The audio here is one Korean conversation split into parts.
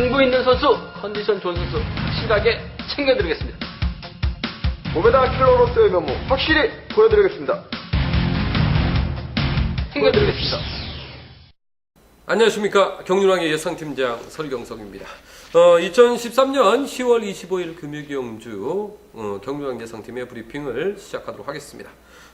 승부 있는 선수, 컨디션 좋은 선수 확실하게 챙겨드리겠습니다. 모베다 킬러로서의 면모 확실히 보여드리겠습니다. 챙겨드리겠습니다. 안녕하십니까 경륜왕의 예상팀장 설경석입니다. 어, 2013년 10월 25일 금요경주 어, 경륜왕 예상팀의 브리핑을 시작하도록 하겠습니다.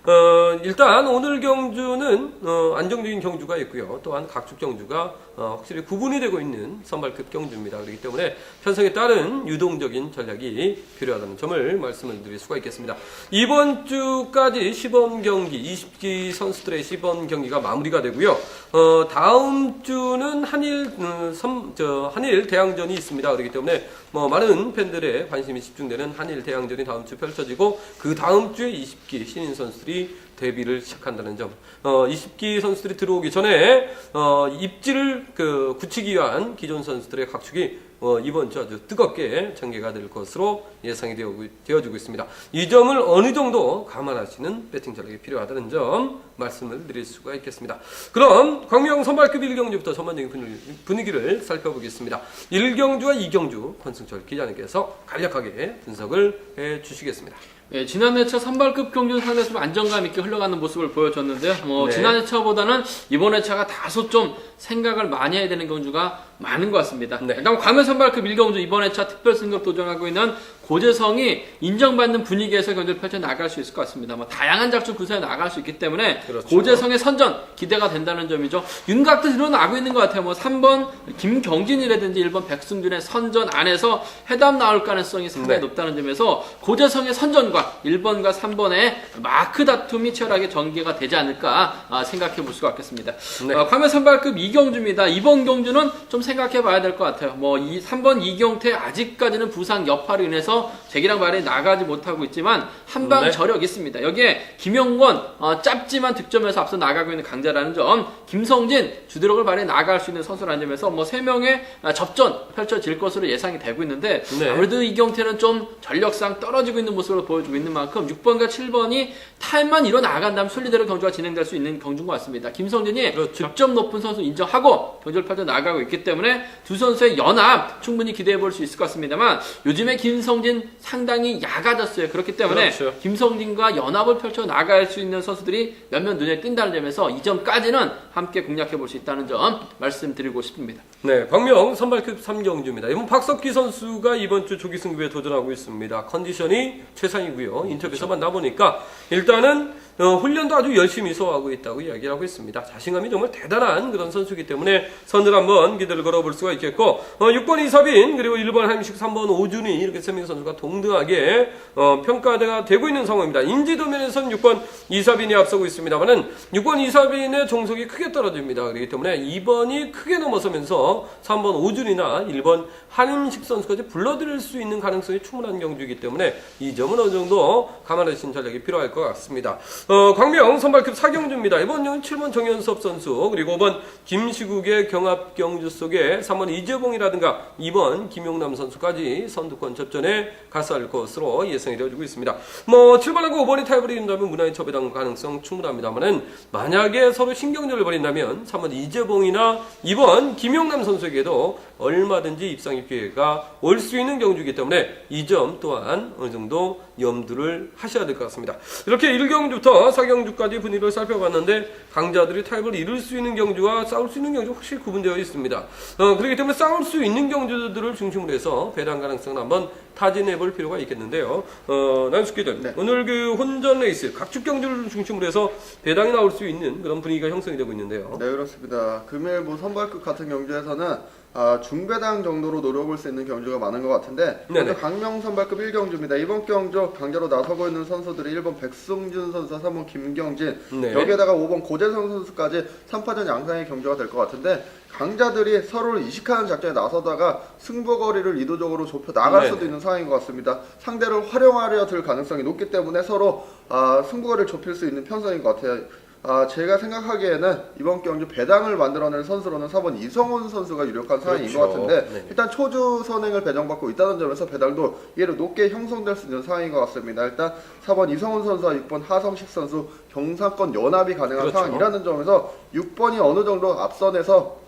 어, 일단 오늘 경주는 어, 안정적인 경주가 있고요. 또한 각축 경주가 어, 확실히 구분이 되고 있는 선발급 경주입니다. 그렇기 때문에 편성에 따른 유동적인 전략이 필요하다는 점을 말씀을 드릴 수가 있겠습니다. 이번 주까지 시범 경기, 20기 선수들의 시범 경기가 마무리가 되고요. 어, 다음 주는 한일, 음, 섬- 저, 한일 대항전이 있습니다. 그렇기 때문에 뭐 많은 팬들의 관심이 집중되는 한일 대항전이 다음 주 펼쳐지고 그 다음 주에 20기 신인 선수들이 데뷔를 시작한다는 점. 어, 20기 선수들이 들어오기 전에 어, 입지를 그 굳히기 위한 기존 선수들의 각축이 어, 이번 주 아주 뜨겁게 전개가 될 것으로 예상이 되어, 되어지고 있습니다. 이 점을 어느 정도 감안하시는 배팅 전략이 필요하다는 점 말씀을 드릴 수가 있겠습니다. 그럼 광명 선발급 1경주부터 전반적인 분위기- 분위기를 살펴보겠습니다. 1경주와 2경주 권승철 기자님께서 간략하게 분석을 해 주시겠습니다. 예, 지난 회차 선발급 경기는 상당히 좀 안정감 있게 흘러가는 모습을 보여줬는데요. 뭐 네. 지난 회차보다는 이번 회차가 다소 좀 생각을 많이 해야 되는 경주가 많은 것 같습니다. 네. 일단 광면 선발급 1경주 이번 회차 특별 승급 도전하고 있는 고재성이 인정받는 분위기에서 경기를 펼쳐 나갈 수 있을 것 같습니다. 뭐 다양한 작전 구사에 나갈 수 있기 때문에 그렇죠. 고재성의 선전 기대가 된다는 점이죠. 윤곽도 드러나고 있는 것 같아요. 뭐 3번 김경진이라든지 1번 백승준의 선전 안에서 해답 나올 가능성이 상당히 네. 높다는 점에서 고재성의 선전과 1번과 3번의 마크 다툼이 치열하게 전개가 되지 않을까 아, 생각해 볼 수가 있겠습니다. 네. 어, 광면 선발급 이경주입니다. 이번 경주는 좀 생각해 봐야 될 것 같아요. 뭐 이 3번 이경태 아직까지는 부상 여파로 인해서 재기랑 말이 나가지 못하고 있지만 한방 네. 저력 있습니다. 여기에 김영권 어, 짧지만 득점에서 앞서 나가고 있는 강자라는 점, 김성진 주드력을 발휘 나갈 수 있는 선수라는 점에서 뭐세 명의 아, 접전 펼쳐질 것으로 예상이 되고 있는데 네. 아무래도 이경태는 좀 전력상 떨어지고 있는 모습을 보여주고 있는 만큼 6번과 7번이 타임만 일어 나간다면 순리대로 경주가 진행될 수 있는 경주인 것 같습니다. 김성진이 그렇죠. 득점 높은 선수 인정하고 경주를 펼쳐 나가고 있기 때문에 두 선수의 연합 충분히 기대해 볼 수 있을 것 같습니다만 요즘에 김성진 상당히 약아졌어요. 그렇기 때문에 그렇죠. 김성진과 연합을 펼쳐 나갈 수 있는 선수들이 몇몇 눈에 띈다는 점에서 이 점까지는 함께 공략해 볼 수 있다는 점 말씀드리고 싶습니다. 네, 광명 선발급 3경주입니다. 이번 박석기 선수가 이번 주 조기 승부에 도전하고 있습니다. 컨디션이 최상이고요. 인터뷰에서 만나보니까 일단은 어, 훈련도 아주 열심히 소화하고 있다고 이야기를 하고 있습니다. 자신감이 정말 대단한 그런 선수이기 때문에 선을 한번 기대를 걸어볼 수가 있겠고 어, 6번 이사빈 그리고 1번 한식 3번 오준이 이렇게 세 명의 선수가 동등하게 어, 평가가 되고 있는 상황입니다. 인지도 면에서는 6번 이사빈이 앞서고 있습니다만은 6번 이사빈의 종속이 크게 떨어집니다. 그렇기 때문에 2번이 크게 넘어서면서 3번 오준이나 1번 한임식 선수까지 불러들일 수 있는 가능성이 충분한 경주이기 때문에 이 점은 어느 정도 감안하신 전략이 필요할 것 같습니다. 어, 광명 선발급 4경주입니다. 이번 경은 7번 정현섭 선수 그리고 5번 김시국의 경합 경주 속에 3번 이재봉이라든가 2번 김용남 선수까지 선두권 접전에 가서할 것으로 예상이 되어지고 있습니다. 뭐 7번하고 5번이 타협을 이룬다면 무난히 처배당 가능성 충분합니다만은 만약에 서로 신경전을 벌인다면 3번 이재봉이나 2번 김용남 선수에게도 얼마든지 입상의 기회가 올 수 있는 경주이기 때문에 이 점 또한 어느 정도 염두를 하셔야 될 것 같습니다. 이렇게 1경주부터 4경주까지 분위기를 살펴봤는데 강자들이 타협을 이룰 수 있는 경주와 싸울 수 있는 경주 확실히 구분되어 있습니다. 어, 그렇기 때문에 싸울 수 있는 경주들을 중심으로 해서 배당 가능성을 한번 타진해 볼 필요가 있겠는데요. 어, 난숙기들 네. 오늘 그 혼전 레이스 각축 경주를 중심으로 해서 배당이 나올 수 있는 그런 분위기가 형성이 되고 있는데요. 네 그렇습니다. 금일 뭐 선발급 같은 경주에서는 아, 중배당 정도로 노려볼 수 있는 경주가 많은 것 같은데 네네. 강명 선발급 1경주입니다. 이번 경주 강자로 나서고 있는 선수들이 1번 백승준 선수, 3번 김경진 네. 여기에다가 5번 고재성 선수까지 3파전 양상의 경주가 될 것 같은데 강자들이 서로를 이식하는 작전에 나서다가 승부거리를 이도적으로 좁혀 나갈 네네. 수도 있는 상황인 것 같습니다. 상대를 활용하려 들 가능성이 높기 때문에 서로 아, 승부거리를 좁힐 수 있는 편성인 것 같아요. 아, 제가 생각하기에는 이번 경주 배당을 만들어낼 선수로는 4번 이성훈 선수가 유력한 상황인 그렇죠. 것 같은데 네. 일단 초주 선행을 배정받고 있다는 점에서 배당도 이해로 높게 형성될 수 있는 상황인 것 같습니다. 일단 4번 이성훈 선수와 6번 하성식 선수 경상권 연합이 가능한 그렇죠. 상황이라는 점에서 6번이 어느 정도 앞선에서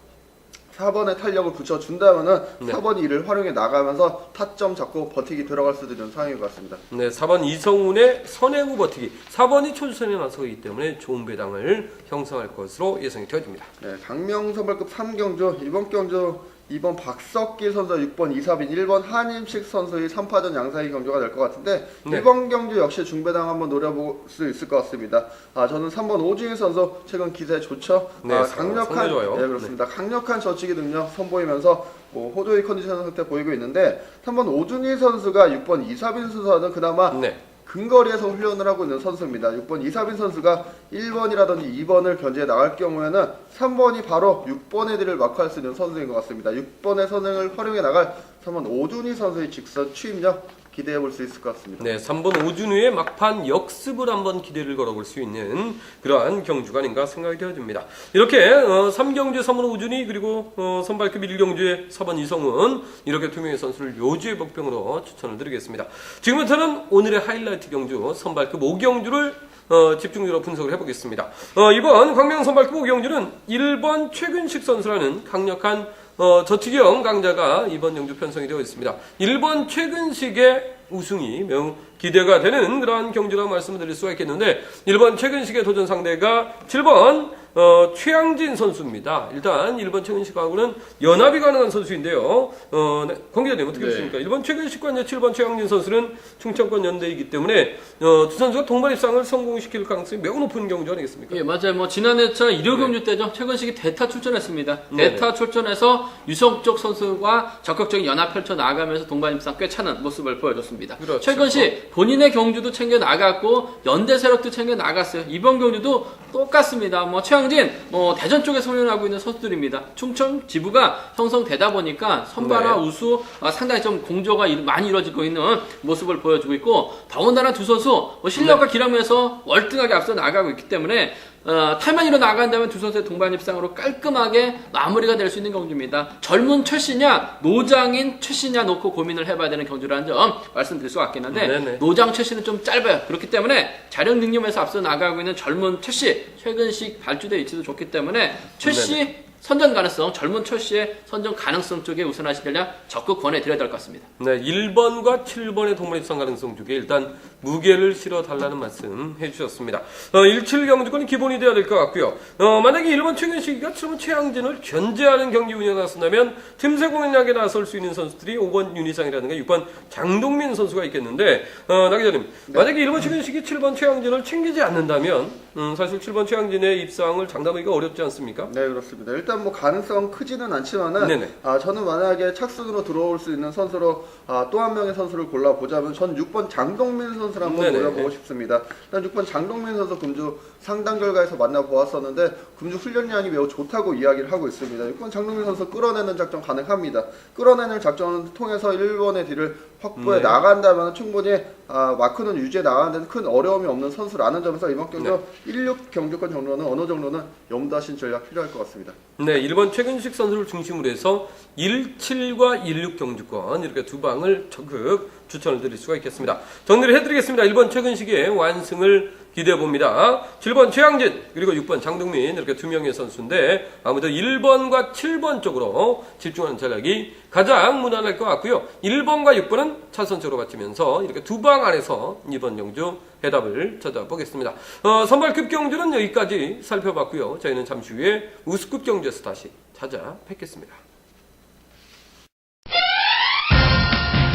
4번의 탄력을 붙여준다면은 네. 4번이 이를 활용해 나가면서 타점 잡고 버티기 들어갈 수도 있는 상황인 것 같습니다. 네, 4번 이성훈의 선행후 버티기. 4번이 초주선에 나서기 때문에 좋은 배당을 형성할 것으로 예상이 되어집니다. 네, 강명 선발급 3경주 이번 경주 2번 박석기 선수 6번 이사빈 1번 한임식 선수의 3파전 양사이 경주가 될 것 같은데 네. 이번 경주 역시 중배당 한번 노려볼 수 있을 것 같습니다. 아 저는 3번 오중희 선수 최근 기세 좋죠. 네, 아, 강력한 좋아요. 네 그렇습니다. 강력한 저치기 능력 선보이면서 뭐 호조의 컨디션 상태 보이고 있는데 3번 오중희 선수가 6번 이사빈 선수와는 그나마 네. 근거리에서 훈련을 하고 있는 선수입니다. 6번 이사빈 선수가 1번이라든지 2번을 견제해 나갈 경우에는 3번이 바로 6번 애들을 마크할 수 있는 선수인 것 같습니다. 6번의 선행을 활용해 나갈 3번 오준희 선수의 직선 추임력 기대해 볼 수 있을 것 같습니다. 네, 3번 오준우의 막판 역습을 한번 기대를 걸어볼 수 있는 그러한 경주가 아닌가 생각이 되어집니다. 이렇게 어, 3경주의 3번 오준이 그리고 어, 선발급 1경주의 4번 이성은 이렇게 두 명의 선수를 요주의 복병으로 추천을 드리겠습니다. 지금부터는 오늘의 하이라이트 경주 선발급 5경주를 어, 집중적으로 분석을 해보겠습니다. 어, 이번 광명 선발급 5경주는 1번 최근식 선수라는 강력한 어, 저치경 강자가 이번 영주 편성이 되어 있습니다. 1번 최근식의 우승이 매우 기대가 되는 그러한 경주라고 말씀을 드릴 수가 있겠는데 1번 최근식의 도전 상대가 7번 어, 최양진 선수입니다. 일단 1번 최근식하고는 연합이 가능한 선수인데요. 어, 네, 권 기자님 어떻게 네. 보십니까? 1번 최근식과 이제 7번 최양진 선수는 충청권 연대이기 때문에 어, 두 선수가 동반 입상을 성공시킬 가능성이 매우 높은 경주 아니겠습니까? 예, 맞아요. 뭐 지난 해차 일요경주 때죠. 최근식이 대타 출전했습니다. 네네. 대타 출전해서 유성쪽 선수와 적극적인 연합 펼쳐 나가면서 동반 입상 꽤 차는 모습을 보여줬습니다. 그렇죠. 최근식 본인의 경주도 챙겨 나갔고 연대 세력도 챙겨 나갔어요. 이번 경주도 똑같습니다. 뭐 최양진, 뭐 대전 쪽에서 훈련하고 있는 선수들입니다. 충청 지부가 형성되다 보니까 선발화 네. 우수 아, 상당히 좀 공조가 이- 많이 이루어지고 있는 모습을 보여주고 있고 더군다나 두 선수 뭐 실력과 네. 기량에서 월등하게 앞서 나가고 있기 때문에 어, 탈만이로 나간다면 두 선수의 동반 입상으로 깔끔하게 마무리가 될 수 있는 경주입니다. 젊은 최씨냐 노장인 최씨냐 놓고 고민을 해봐야 되는 경주라는 점 말씀드릴 수가 있겠는데 네네. 노장 최씨는 좀 짧아요. 그렇기 때문에 자력 능력에서 앞서 나가고 있는 젊은 최씨 최근식 발주대 위치도 좋기 때문에 최씨 선전 가능성 젊은 최씨의 선전 가능성 쪽에 우선하시려면 적극 권해드려야 될 것 같습니다. 네, 1번과 7번의 동반 입상 가능성 중에 일단 무게를 실어 달라는 말씀 해주셨습니다. 어, 17 경주권이 기본이 되어야 될 것 같고요. 어, 만약에 1번 최근식이가 7번 최양진을 견제하는 경기 운영에 나선다면 틈새 공략에 나설 수 있는 선수들이 5번 윤희상이라든가 6번 장동민 선수가 있겠는데 어, 나 기자님 만약에 1번 최근식이 7번 최양진을 챙기지 않는다면 음, 사실 7번 최양진의 입상을 장담하기가 어렵지 않습니까? 네 그렇습니다. 일단 뭐 가능성 크지는 않지만은 네네. 아 저는 만약에 착순으로 들어올 수 있는 선수로 아, 또 한 명의 선수를 골라 보자면 전 6번 장동민 선수를 한번 네네. 노려보고 싶습니다. 일단 6번 장동민 선수 금주 상당 결과에서 만나보았었는데 금주 훈련량이 매우 좋다고 이야기를 하고 있습니다. 6번 장동민 선수 끌어내는 작전 가능합니다. 끌어내는 작전을 통해서 1번의 뒤를 확보해 네. 나간다면 충분히 아, 마크는 유지해 나가는 데는 큰 어려움이 없는 선수라는 점에서 이번 경주 16 경주권 정도는 어느 정도는 염두하신 전략 필요할 것 같습니다. 네, 1번 최근식 선수를 중심으로 해서 17과 16 경주권 이렇게 두 방을 적극 추천을 드릴 수가 있겠습니다. 정리를 해드리겠습니다. 1번 최근식의 완승을 기대해 봅니다. 7번 최양진 그리고 6번 장동민 이렇게 두 명의 선수인데 아무튼 1번과 7번 쪽으로 집중하는 전략이 가장 무난할 것 같고요. 1번과 6번은 차선적으로 맞추면서 이렇게 두 방 안에서 이번 경주 해답을 찾아보겠습니다. 어, 선발급 경주는 여기까지 살펴봤고요. 저희는 잠시 후에 우수급 경주에서 다시 찾아뵙겠습니다.